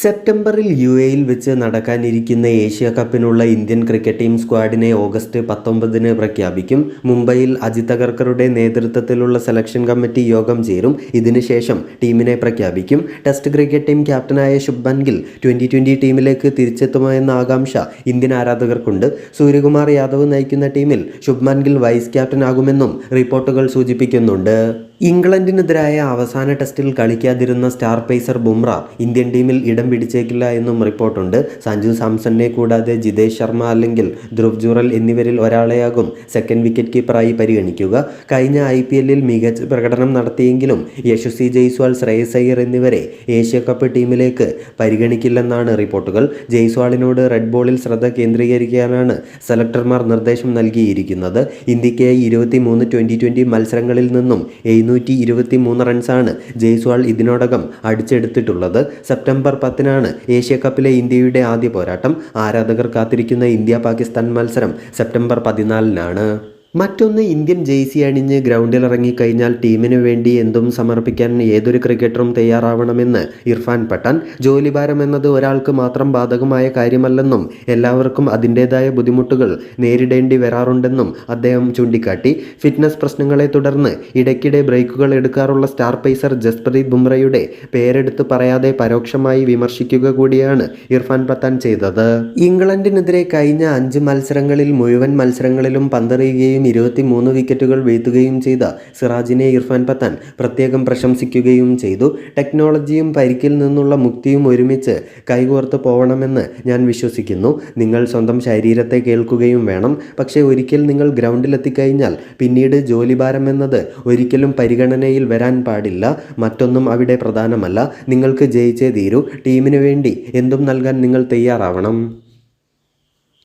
സെപ്റ്റംബറിൽ യു എയിൽ വെച്ച് നടക്കാനിരിക്കുന്ന ഏഷ്യ കപ്പിനുള്ള ഇന്ത്യൻ ക്രിക്കറ്റ് ടീം സ്ക്വാഡിനെ ഓഗസ്റ്റ് പത്തൊമ്പതിന് പ്രഖ്യാപിക്കും. മുംബൈയിൽ അജിത് അഗർക്കറുടെ നേതൃത്വത്തിലുള്ള സെലക്ഷൻ കമ്മിറ്റി യോഗം ചേരും. ഇതിനുശേഷം ടീമിനെ പ്രഖ്യാപിക്കും. ടെസ്റ്റ് ക്രിക്കറ്റ് ടീം ക്യാപ്റ്റനായ ശുഭൻ ഗിൽ ട്വന്റി ട്വന്റി ടീമിലേക്ക് തിരിച്ചെത്തുമോ എന്ന ആകാംക്ഷ ഇന്ത്യൻ ആരാധകർക്കുണ്ട്. സൂര്യകുമാർ യാദവ് നയിക്കുന്ന ടീമിൽ ശുഭ്മൻ ഗിൽ വൈസ് ക്യാപ്റ്റനാകുമെന്നും റിപ്പോർട്ടുകൾ സൂചിപ്പിക്കുന്നുണ്ട്. ഇംഗ്ലണ്ടിനെതിരായ അവസാന ടെസ്റ്റിൽ കളിക്കാതിരുന്ന സ്റ്റാർ പേസർ ബുംറ ഇന്ത്യൻ ടീമിൽ ഇടം പിടിച്ചേക്കില്ല എന്നും റിപ്പോർട്ടുണ്ട്. സഞ്ജു സാംസണിനെ കൂടാതെ ജിതേഷ് ശർമ്മ അല്ലെങ്കിൽ ധ്രുവ് ജുറൽ എന്നിവരിൽ ഒരാളെയാകും സെക്കൻഡ് വിക്കറ്റ് കീപ്പറായി പരിഗണിക്കുക. കഴിഞ്ഞ ഐ പി എല്ലിൽ മികച്ച പ്രകടനം നടത്തിയെങ്കിലും യശസ്വി ജയ്സ്വാൾ ശ്രേയസ് അയ്യർ എന്നിവരെ ഏഷ്യ കപ്പ് ടീമിലേക്ക് പരിഗണിക്കില്ലെന്നാണ് റിപ്പോർട്ടുകൾ. ജയ്സ്വാളിനോട് റെഡ് ബോളിൽ ശ്രദ്ധ കേന്ദ്രീകരിക്കാനാണ് സെലക്ടർമാർ നിർദ്ദേശം നൽകിയിരിക്കുന്നത്. ഇന്ത്യയ്ക്ക് ഇരുപത്തി മൂന്ന് മത്സരങ്ങളിൽ നിന്നും എഴുന്നൂറ്റി ഇരുപത്തി മൂന്ന് റൺസാണ് ജയ്സ്വാൾ ഇതിനോടകം അടിച്ചെടുത്തിട്ടുള്ളത്. സെപ്റ്റംബർ പത്തിനാണ് ഏഷ്യ കപ്പിലെ ഇന്ത്യയുടെ ആദ്യ പോരാട്ടം. ആരാധകർ കാത്തിരിക്കുന്ന ഇന്ത്യ പാകിസ്ഥാൻ മത്സരം സെപ്റ്റംബർ പതിനാലിനാണ്. മറ്റൊന്ന് ഇന്ത്യൻ ജേഴ്സി അണിഞ്ഞ് ഗ്രൗണ്ടിൽ ഇറങ്ങിക്കഴിഞ്ഞാൽ ടീമിന് വേണ്ടി എന്തും സമർപ്പിക്കാൻ ഏതൊരു ക്രിക്കറ്ററും തയ്യാറാവണമെന്ന് ഇർഫാൻ പട്ടാൻ. ജോലിഭാരം എന്നത് ഒരാൾക്ക് മാത്രം ബാധകമായ കാര്യമല്ലെന്നും എല്ലാവർക്കും അതിന്റേതായ ബുദ്ധിമുട്ടുകൾ നേരിടേണ്ടി വരാറുണ്ടെന്നും അദ്ദേഹം ചൂണ്ടിക്കാട്ടി. ഫിറ്റ്നസ് പ്രശ്നങ്ങളെ തുടർന്ന് ഇടയ്ക്കിടെ ബ്രേക്കുകൾ എടുക്കാറുള്ള സ്റ്റാർ പേസർ ജസ്പ്രീത് ബുംറയുടെ പേരെടുത്ത് പറയാതെ പരോക്ഷമായി വിമർശിക്കുക കൂടിയാണ് ഇർഫാൻ പത്താൻ ചെയ്തത്. ഇംഗ്ലണ്ടിനെതിരെ കഴിഞ്ഞ അഞ്ച് മത്സരങ്ങളിൽ മുഴുവൻ മത്സരങ്ങളിലും പന്തെറിയുകയും ഇരുപത്തി മൂന്ന് വിക്കറ്റുകൾ വീഴ്ത്തുകയും ചെയ്ത സിറാജിനെ ഇർഫാൻ പത്താൻ പ്രത്യേകം പ്രശംസിക്കുകയും ചെയ്തു. ടെക്നോളജിയും പരിക്കിൽ നിന്നുള്ള മുക്തിയും ഒരുമിച്ച് കൈകോർത്ത് പോകണമെന്ന് ഞാൻ വിശ്വസിക്കുന്നു. നിങ്ങൾ സ്വന്തം ശരീരത്തെ കേൾക്കുകയും വേണം. പക്ഷേ ഒരിക്കൽ നിങ്ങൾ ഗ്രൗണ്ടിലെത്തിക്കഴിഞ്ഞാൽ പിന്നീട് ജോലിഭാരം എന്നത് ഒരിക്കലും പരിഗണനയിൽ വരാൻ പാടില്ല. മറ്റൊന്നും അവിടെ പ്രധാനമല്ല. നിങ്ങൾക്ക് ജയിച്ചേ തീരൂ. ടീമിന് വേണ്ടി എന്തും നൽകാൻ നിങ്ങൾ തയ്യാറാവണം.